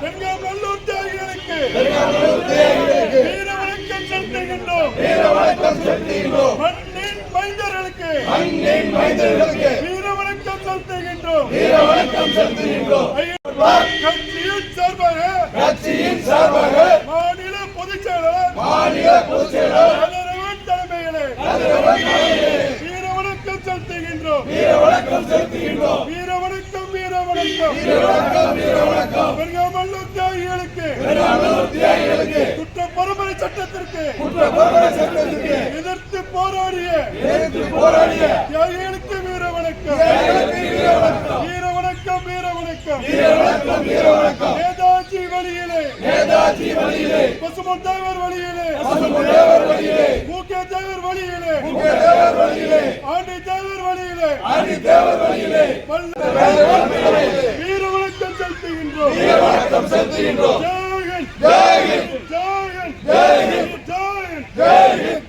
பெண்காமல்லூர் தியாகிகளுக்கு வீர வணக்கம் செலுத்துகின்றோம் வீர வணக்கம் செலுத்துகின்றோம் மண்ணின் மைந்தர்களுக்கு வீர வணக்கம் செலுத்துகின்றோம் வீர வணக்கம் செலுத்துகின்றோம் வீர வணக்கம் பெருங்காமல்லூர் தியாகிகளுக்கு தியாகிகளுக்கு குற்ற பரம்பரை சட்டத்திற்கு குற்ற பரம்பரை சட்டத்திற்கு எதிர்த்து போராடிய எதிர்த்து போராடிய தியாகிகளுக்கு வீர வணக்கம் வீர வணக்கம் வீர வணக்கம் வீர வணக்கம் வீர வணக்கம் வீர வணக்கம் நேதாஜி வழியிலே நேதாஜி வழியிலே பசுமன் வழியிலே பசும்பொன்னையவர் வழியிலே வீர வணக்கம் செலுத்துகின்றோம் வீர வணக்கம் செலுத்துகின்றோம் ஜெய் ஹிந்த் ஜெய் ஹிந்த் ஜெய் ஹிந்த்.